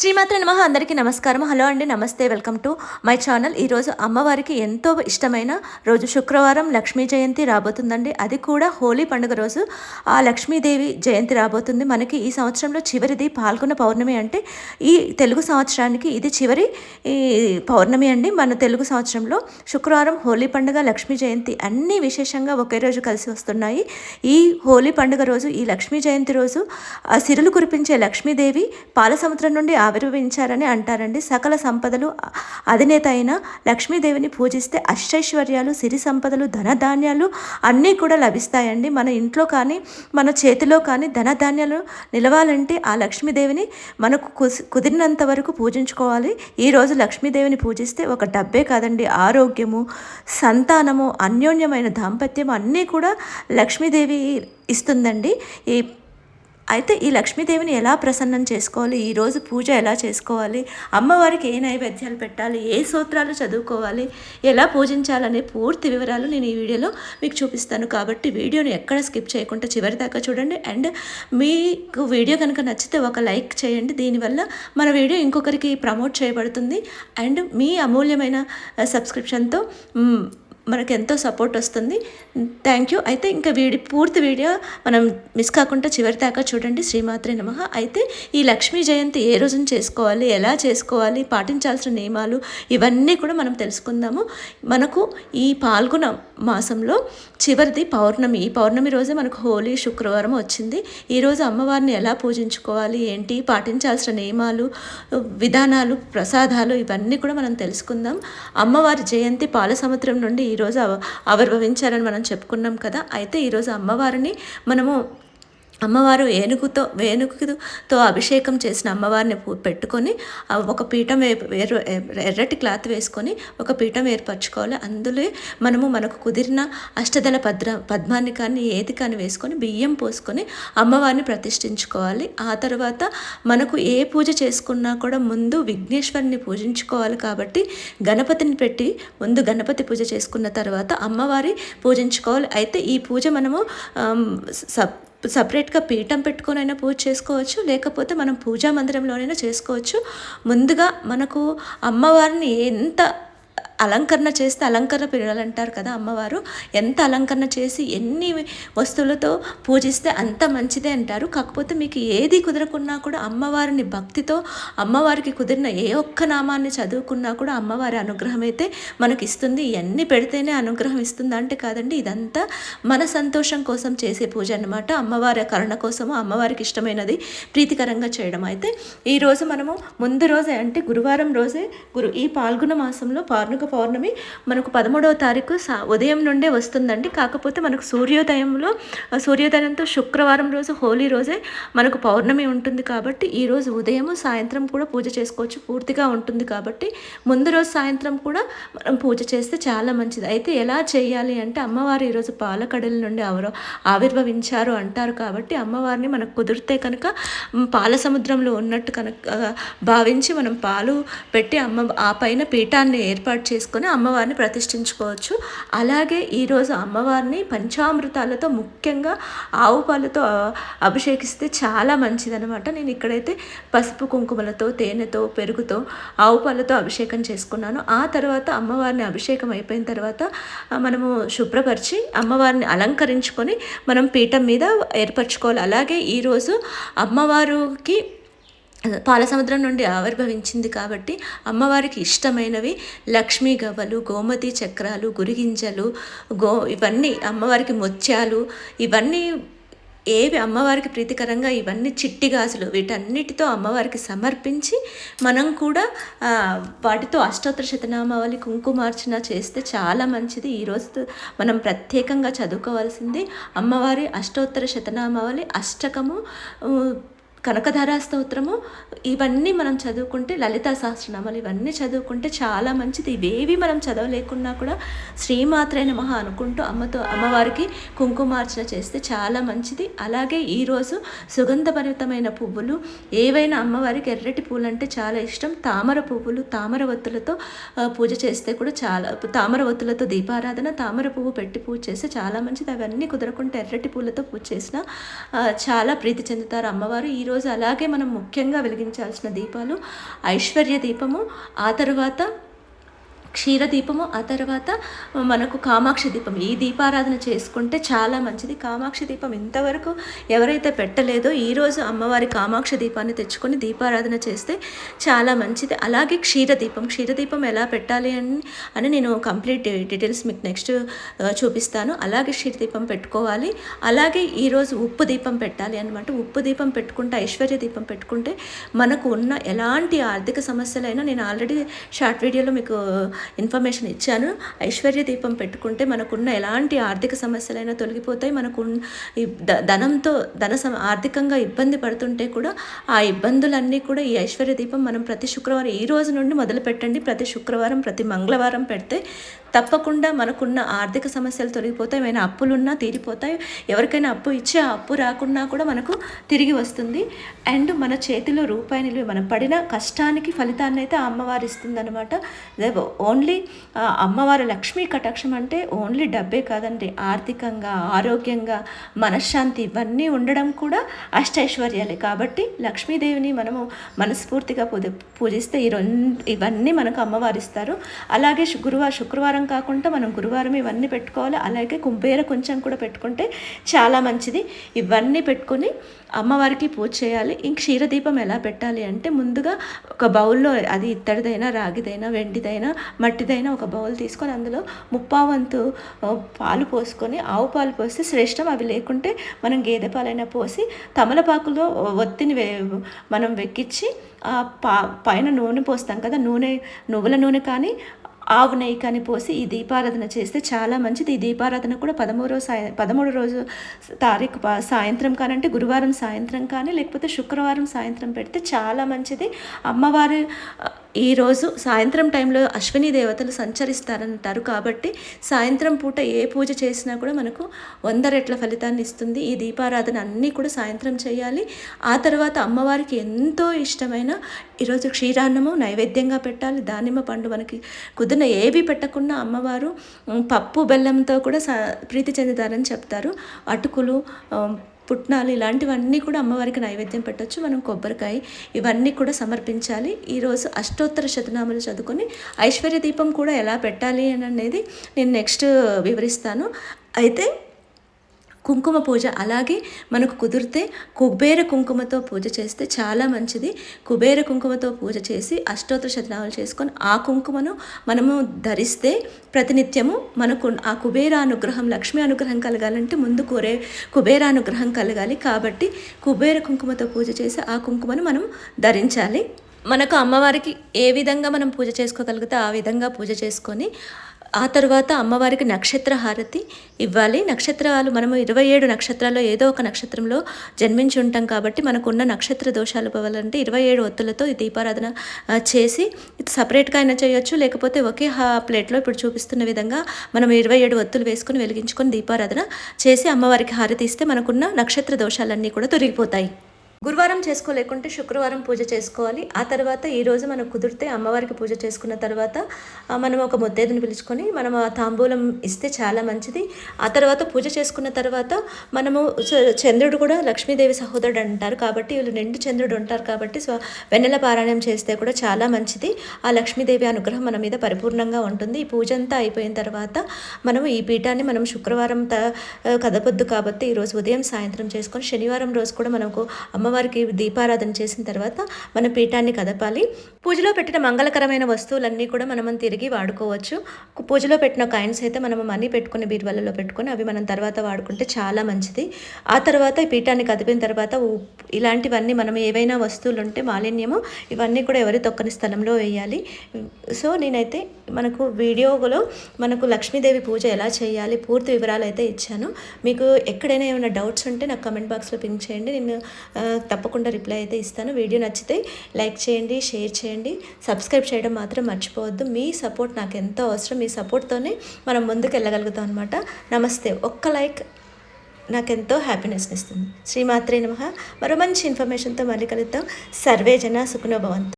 శ్రీమాత్ర నమ. అందరికీ నమస్కారం హలో అండి నమస్తే. Welcome to my channel. ఈరోజు అమ్మవారికి ఎంతో ఇష్టమైన రోజు. శుక్రవారం లక్ష్మీ జయంతి రాబోతుందండి. అది కూడా హోలీ పండుగ రోజు. ఆ లక్ష్మీదేవి జయంతి రాబోతుంది. మనకి ఈ సంవత్సరంలో చివరిది పాల్గొన పౌర్ణమి అంటే ఈ తెలుగు సంవత్సరానికి ఇది చివరి ఈ పౌర్ణమి అండి. మన తెలుగు సంవత్సరంలో శుక్రవారం హోలీ పండుగ లక్ష్మీ జయంతి అన్నీ విశేషంగా ఒకే రోజు కలిసి వస్తున్నాయి. ఈ హోలీ పండుగ రోజు ఈ లక్ష్మీ జయంతి రోజు ఆ సిరులు కురిపించే లక్ష్మీదేవి పాల సముద్రం నుండి ఆవిర్భవించారని అంటారండి. సకల సంపదలు అధినేత అయిన లక్ష్మీదేవిని పూజిస్తే అష్టైశ్వర్యాలు సిరి సంపదలు ధనధాన్యాలు అన్నీ కూడా లభిస్తాయండి. మన ఇంట్లో కానీ మన చేతిలో కానీ ధనధాన్యాలు నిలవాలంటే ఆ లక్ష్మీదేవిని మనకు కుస్- కుదిరినంత వరకు పూజించుకోవాలి. ఈరోజు లక్ష్మీదేవిని పూజిస్తే ఒక డబ్బే కాదండి. ఆరోగ్యము సంతానము అన్యోన్యమైన దాంపత్యం అన్నీ కూడా లక్ష్మీదేవి ఇస్తుందండి. ఈ అయితే ఈ లక్ష్మీదేవిని ఎలా ప్రసన్నం చేసుకోవాలి? ఈరోజు పూజ ఎలా చేసుకోవాలి? అమ్మవారికి ఏ నైవేద్యాలు పెట్టాలి? ఏ సూత్రాలు చదువుకోవాలి? ఎలా పూజించాలనే పూర్తి వివరాలు నేను ఈ వీడియోలో మీకు చూపిస్తాను. కాబట్టి వీడియోని ఎక్కడ స్కిప్ చేయకుండా చివరి దాకా చూడండి. అండ్ మీకు వీడియో కనుక నచ్చితే ఒక లైక్ చేయండి. దీనివల్ల మన వీడియో ఇంకొకరికి ప్రమోట్ చేయబడుతుంది. అండ్ మీ అమూల్యమైన సబ్స్క్రిప్షన్తో మనకు ఎంతో సపోర్ట్ వస్తుంది. థ్యాంక్ యూ అయితే ఇంకా వీడి పూర్తి వీడియో మనం మిస్ కాకుండా చివరి దాకా చూడండి. శ్రీమాత్రి నమ. అయితే ఈ లక్ష్మీ జయంతి ఏ రోజున చేసుకోవాలి? ఎలా చేసుకోవాలి? పాటించాల్సిన నియమాలు ఇవన్నీ కూడా మనం తెలుసుకుందాము. మనకు ఈ పాల్గొన మాసంలో చివరిది పౌర్ణమి. ఈ పౌర్ణమి రోజే మనకు హోలీ శుక్రవారం వచ్చింది. ఈరోజు అమ్మవారిని ఎలా పూజించుకోవాలి? ఏంటి? పాటించాల్సిన నియమాలు విధానాలు ప్రసాదాలు ఇవన్నీ కూడా మనం తెలుసుకుందాం. అమ్మవారి జయంతి పాల సముద్రం నుండి ఈరోజు అవ ఆవిర్భవించారని మనం చెప్పుకున్నాం కదా అయితే ఈరోజు అమ్మవారిని మనము అమ్మవారు ఏనుగుతో వేణుగుతో అభిషేకం చేసిన అమ్మవారిని పెట్టుకొని ఒక పీఠం వేరు ఎర్రటి క్లాత్ వేసుకొని ఒక పీఠం ఏర్పరచుకోవాలి. అందులో మనము మనకు కుదిరిన అష్టదళ పద్ర పద్మాన్ని కానీ ఏది కానీ వేసుకొని బియ్యం పోసుకొని అమ్మవారిని ప్రతిష్ఠించుకోవాలి. ఆ తర్వాత మనకు ఏ పూజ చేసుకున్నా కూడా ముందు విఘ్నేశ్వరిని పూజించుకోవాలి కాబట్టి గణపతిని పెట్టి ముందు గణపతి పూజ చేసుకున్న తర్వాత అమ్మవారి పూజించుకోవాలి. అయితే ఈ పూజ మనము సపరేట్గా పీఠం పెట్టుకొనైనా పూజ చేసుకోవచ్చు లేకపోతే మనం పూజా మందిరంలోనైనా చేసుకోవచ్చు. ముందుగా మనకు అమ్మవారిని ఎంత అలంకరణ చేస్తే అలంకరణ పిల్లలు అంటారు కదా అమ్మవారు. ఎంత అలంకరణ చేసి ఎన్ని వస్తువులతో పూజిస్తే అంత మంచిదే అంటారు. కాకపోతే మీకు ఏది కుదరకున్నా కూడా అమ్మవారిని భక్తితో అమ్మవారికి కుదిరిన ఏ ఒక్క నామాన్ని చదువుకున్నా కూడా అమ్మవారి అనుగ్రహం అయితే మనకి ఇస్తుంది. ఇవన్నీ పెడితేనే అనుగ్రహం ఇస్తుంది అంటే కాదండి ఇదంతా మన సంతోషం కోసం చేసే పూజ అన్నమాట. అమ్మవారి కరుణ కోసము అమ్మవారికి ఇష్టమైనది ప్రీతికరంగా చేయడం. అయితే ఈరోజు మనము ముందు రోజే అంటే గురువారం రోజే గురు ఈ పాల్గొన మాసంలో పార్నుక పౌర్ణమి మనకు పదమూడవ తారీఖు ఉదయం నుండే వస్తుందండి. కాకపోతే మనకు సూర్యోదయంలో సూర్యోదయంతో శుక్రవారం రోజు హోలీ రోజే మనకు పౌర్ణమి ఉంటుంది కాబట్టి ఈ రోజు ఉదయం సాయంత్రం కూడా పూజ చేసుకోవచ్చు పూర్తిగా ఉంటుంది కాబట్టి ముందు రోజు సాయంత్రం కూడా మనం పూజ చేస్తే చాలా మంచిది. అయితే ఎలా చేయాలి అంటే అమ్మవారు ఈరోజు పాలకడల నుండి ఎవరో ఆవిర్భవించారు అంటారు కాబట్టి అమ్మవారిని మనకు కుదిరితే కనుక పాల సముద్రంలో ఉన్నట్టు కనుక భావించి మనం పాలు పెట్టి అమ్మ ఆ పైన పీఠాన్ని ఏర్పాటు చేసి చేసుకొని అమ్మవారిని ప్రతిష్ఠించుకోవచ్చు. అలాగే ఈరోజు అమ్మవారిని పంచామృతాలతో ముఖ్యంగా ఆవు పాలతో అభిషేకిస్తే చాలా మంచిదనమాట నేను ఇక్కడైతే పసుపు కుంకుమలతో తేనెతో పెరుగుతో ఆవు పాలతో అభిషేకం చేసుకున్నాను. ఆ తర్వాత అమ్మవారిని అభిషేకం అయిపోయిన తర్వాత మనము శుభ్రపరిచి అమ్మవారిని అలంకరించుకొని మనం పీఠం మీద ఏర్పరచుకోవాలి. అలాగే ఈరోజు అమ్మవారికి పాల సముద్రం నుండి ఆవిర్భవించింది కాబట్టి అమ్మవారికి ఇష్టమైనవి లక్ష్మీ గవ్వలు గోమతి చక్రాలు గురిగింజలు గో ఇవన్నీ అమ్మవారికి ముత్యాలు ఇవన్నీ ఏవి అమ్మవారికి ప్రీతికరంగా ఇవన్నీ చిట్టి గాజులు వీటన్నిటితో అమ్మవారికి సమర్పించి మనం కూడా వాటితో అష్టోత్తర శతనామావళి కుంకుమార్చన చేస్తే చాలా మంచిది. ఈరోజు మనం ప్రత్యేకంగా చదువుకోవాల్సింది అమ్మవారి అష్టోత్తర శతనామావళి అష్టకము కనకధారా స్తోత్రము ఇవన్నీ మనం చదువుకుంటే లలితా సహస్రనామాలు ఇవన్నీ చదువుకుంటే చాలా మంచిది. ఇవేవి మనం చదవలేకున్నా కూడా శ్రీమాత్రే నమః అనుకుంటూ అమ్మతో అమ్మవారికి కుంకుమార్చన చేస్తే చాలా మంచిది. అలాగే ఈరోజు సుగంధభరితమైన పువ్వులు ఏవైనా అమ్మవారికి ఎర్రటి పూలు అంటే చాలా ఇష్టం. తామర పువ్వులు తామర ఒత్తులతో పూజ చేస్తే కూడా చాలా తామర ఒత్తులతో దీపారాధన తామర పువ్వు పెట్టి పూజ చేస్తే చాలా మంచిది. అవన్నీ కుదరకుంటే ఎర్రటి పూలతో పూజ చేసిన చాలా ప్రీతి చెందుతారు అమ్మవారు. ఈ ఈరోజు అలాగే మనం ముఖ్యంగా వెలిగించాల్సిన దీపాలు ఐశ్వర్య దీపము ఆ తర్వాత క్షీరదీపము ఆ తర్వాత మనకు కామాక్షి దీపం. ఈ దీపారాధన చేసుకుంటే చాలా మంచిది. కామాక్షి దీపం ఇంతవరకు ఎవరైతే పెట్టలేదో ఈరోజు అమ్మవారి కామాక్షి దీపాన్ని తెచ్చుకొని దీపారాధన చేస్తే చాలా మంచిది. అలాగే క్షీరదీపం. క్షీరదీపం ఎలా పెట్టాలి అని అని నేను కంప్లీట్ డీటెయిల్స్ మీకు నెక్స్ట్ చూపిస్తాను. అలాగే క్షీరదీపం పెట్టుకోవాలి. అలాగే ఈరోజు ఉప్పు దీపం పెట్టాలి అనమాట ఉప్పు దీపం పెట్టుకుంటే ఐశ్వర్య దీపం పెట్టుకుంటే మనకు ఉన్న ఎలాంటి ఆర్థిక సమస్యలైనా నేను ఆల్రెడీ షార్ట్ వీడియోలో మీకు ఇన్ఫర్మేషన్ ఇచ్చాను. ఐశ్వర్య దీపం పెట్టుకుంటే మనకున్న ఎలాంటి ఆర్థిక సమస్యలైనా తొలగిపోతాయి. మనకు ఈ ధనంతో ధన సమ ఆర్థికంగా ఇబ్బంది పడుతుంటే కూడా ఆ ఇబ్బందులన్నీ కూడా ఈ ఐశ్వర్య దీపం మనం ప్రతి శుక్రవారం ఈ రోజు నుండి మొదలు పెట్టండి. ప్రతి శుక్రవారం ప్రతి మంగళవారం పెడితే తప్పకుండా మనకున్న ఆర్థిక సమస్యలు తొలగిపోతాయి. ఏమైనా అప్పులున్నా తీరిపోతాయి. ఎవరికైనా అప్పు ఇచ్చి ఆ అప్పు రాకున్నా కూడా మనకు తిరిగి వస్తుంది. అండ్ మన చేతిలో రూపాయి నిలువ మనం పడిన కష్టానికి ఫలితాన్ని అయితే ఆ అమ్మవారు ఇస్తుందన్నమాట. ఓన్లీ అమ్మవారి లక్ష్మీ కటాక్షం అంటే ఓన్లీ డబ్బే కాదండి. ఆర్థికంగా ఆరోగ్యంగా మనశ్శాంతి ఇవన్నీ ఉండడం కూడా అష్టైశ్వర్యాలే. కాబట్టి లక్ష్మీదేవిని మనము మనస్ఫూర్తిగా పూజ పూజిస్తే ఈ రెండు ఇవన్నీ మనకు అమ్మవారిస్తారు. అలాగే గురువారం శుక్రవారం కాకుండా మనం గురువారం ఇవన్నీ పెట్టుకోవాలి. అలాగే కుంభేర కొంచెం కూడా పెట్టుకుంటే చాలా మంచిది. ఇవన్నీ పెట్టుకొని అమ్మవారికి పూజ చేయాలి. ఇంక క్షీరదీపం ఎలా పెట్టాలి అంటే ముందుగా ఒక బౌల్లో అది ఇత్తడిదైనా రాగిదైనా వెండిదైనా మట్టిదైన ఒక బౌల్ తీసుకొని అందులో ముప్పావంతు పాలు పోసుకొని ఆవు పాలు పోస్తే శ్రేష్టం. అవి లేకుంటే మనం గేదె పాలైనా పోసి తమలపాకులో ఒత్తిని మనం వెక్కించి పా పైన నూనె పోస్తాం కదా నూనె నువ్వుల నూనె కానీ ఆవు నెయ్యి కానీ పోసి ఈ దీపారాధన చేస్తే చాలా మంచిది. ఈ దీపారాధన కూడా పదమూడో సాయ పదమూడు రోజు తారీఖు సాయంత్రం కానంటే గురువారం సాయంత్రం కానీ లేకపోతే శుక్రవారం సాయంత్రం పెడితే చాలా మంచిది. అమ్మవారి ఈరోజు సాయంత్రం టైంలో అశ్విని దేవతలు సంచరిస్తారంటారు కాబట్టి సాయంత్రం పూట ఏ పూజ చేసినా కూడా మనకు వంద రెట్ల ఫలితాన్ని ఇస్తుంది. ఈ దీపారాధన అన్నీ కూడా సాయంత్రం చేయాలి. ఆ తర్వాత అమ్మవారికి ఎంతో ఇష్టమైన ఈరోజు క్షీరాన్నము నైవేద్యంగా పెట్టాలి. దానిమ్మ పండు మనకి కుదిరిన ఏవి పెట్టకుండా అమ్మవారు పప్పు బెల్లంతో కూడా ప్రీతి చెందుతారని చెప్తారు. అటుకులు పుట్నాలు ఇలాంటివన్నీ కూడా అమ్మవారికి నైవేద్యం పెట్టొచ్చు. మనం కొబ్బరికాయ ఇవన్నీ కూడా సమర్పించాలి. ఈరోజు అష్టోత్తర శతనామాలు చదువుకొని ఐశ్వర్య దీపం కూడా ఎలా పెట్టాలి అని అనేది నేను నెక్స్ట్ వివరిస్తాను. అయితే కుంకుమ పూజ. అలాగే మనకు కుదిరితే కుబేర కుంకుమతో పూజ చేస్తే చాలా మంచిది. కుబేర కుంకుమతో పూజ చేసి అష్టోత్తర శతనామాలు చేసుకొని ఆ కుంకుమను మనము ధరిస్తే ప్రతినిత్యము మనకు ఆ కుబేర అనుగ్రహం లక్ష్మీ అనుగ్రహం కలగాలంటే ముందు కోరే కుబేర అనుగ్రహం కలగాలి. కాబట్టి కుబేర కుంకుమతో పూజ చేసి ఆ కుంకుమను మనం ధరించాలి. మనకు అమ్మవారికి ఏ విధంగా మనం పూజ చేసుకోగలిగితే ఆ విధంగా పూజ చేసుకొని ఆ తర్వాత అమ్మవారికి నక్షత్ర హారతి ఇవ్వాలి. నక్షత్రాలు మనము ఇరవై ఏడు నక్షత్రాల్లో ఏదో ఒక నక్షత్రంలో జన్మించి ఉంటాం కాబట్టి మనకున్న నక్షత్ర దోషాలు పోవాలంటే ఇరవై ఏడు ఒత్తులతో ఈ దీపారాధన చేసి సపరేట్గా అయినా చేయొచ్చు. లేకపోతే ఒకే హా ప్లేట్లో ఇప్పుడు చూపిస్తున్న విధంగా మనం ఇరవై ఏడు ఒత్తులు వేసుకొని వెలిగించుకొని దీపారాధన చేసి అమ్మవారికి హారతి ఇస్తే మనకున్న నక్షత్ర దోషాలన్నీ కూడా తొలగిపోతాయి. గురువారం చేసుకోలేకుంటే శుక్రవారం పూజ చేసుకోవాలి. ఆ తర్వాత ఈరోజు మనం కుదిరితే అమ్మవారికి పూజ చేసుకున్న తర్వాత మనం ఒక ముత్తేదుని పిలుచుకొని మనం ఆ తాంబూలం ఇస్తే చాలా మంచిది. ఆ తర్వాత పూజ చేసుకున్న తర్వాత మనము చంద్రుడు కూడా లక్ష్మీదేవి సహోదరుడు అంటారు కాబట్టి వీళ్ళు నిండు చంద్రుడు ఉంటారు కాబట్టి స్వ వెన్నెల పారాయణం చేస్తే కూడా చాలా మంచిది. ఆ లక్ష్మీదేవి అనుగ్రహం మన మీద పరిపూర్ణంగా ఉంటుంది. ఈ పూజ అంతా అయిపోయిన తర్వాత మనం ఈ పీఠాన్ని మనం శుక్రవారం కదపొద్దు కాబట్టి ఈరోజు ఉదయం సాయంత్రం చేసుకొని శనివారం రోజు కూడా మనకు అమ్మ అమ్మవారికి దీపారాధన చేసిన తర్వాత మన పీఠాన్ని కదపాలి. పూజలో పెట్టిన మంగళకరమైన వస్తువులన్నీ కూడా మనం తిరిగి వాడుకోవచ్చు. పూజలో పెట్టిన కాయిన్స్ అయితే మనం మనీ పెట్టుకుని బీరువాలలో పెట్టుకొని అవి మనం తర్వాత వాడుకుంటే చాలా మంచిది. ఆ తర్వాత ఈ పీఠాన్ని కదిపిన తర్వాత ఇలాంటివన్నీ మనం ఏవైనా వస్తువులు ఉంటే మాలిన్యము ఇవన్నీ కూడా ఎవరి తొక్కని స్థలంలో వేయాలి. సో నేనైతే మనకు వీడియోలో మనకు లక్ష్మీదేవి పూజ ఎలా చేయాలి పూర్తి వివరాలు అయితే ఇచ్చాను. మీకు ఎక్కడైనా ఏమైనా డౌట్స్ ఉంటే నాకు కమెంట్ బాక్స్లో పింక్ చేయండి. నేను తప్పకుండా రిప్లై అయితే ఇస్తాను. వీడియో నచ్చితే లైక్ చేయండి షేర్ చేయండి. సబ్స్క్రైబ్ చేయడం మాత్రం మర్చిపోవద్దు. మీ సపోర్ట్ నాకు ఎంతో అవసరం. మీ సపోర్ట్తోనే మనం ముందుకు వెళ్ళగలుగుతాం అనమాట నమస్తే. ఒక్క లైక్ నాకెంతో హ్యాపీనెస్ని ఇస్తుంది. శ్రీమాత్రే నమ. మరో మంచి ఇన్ఫర్మేషన్తో మళ్ళీ కలుద్దాం. సర్వే జన సుఖనోభవంతు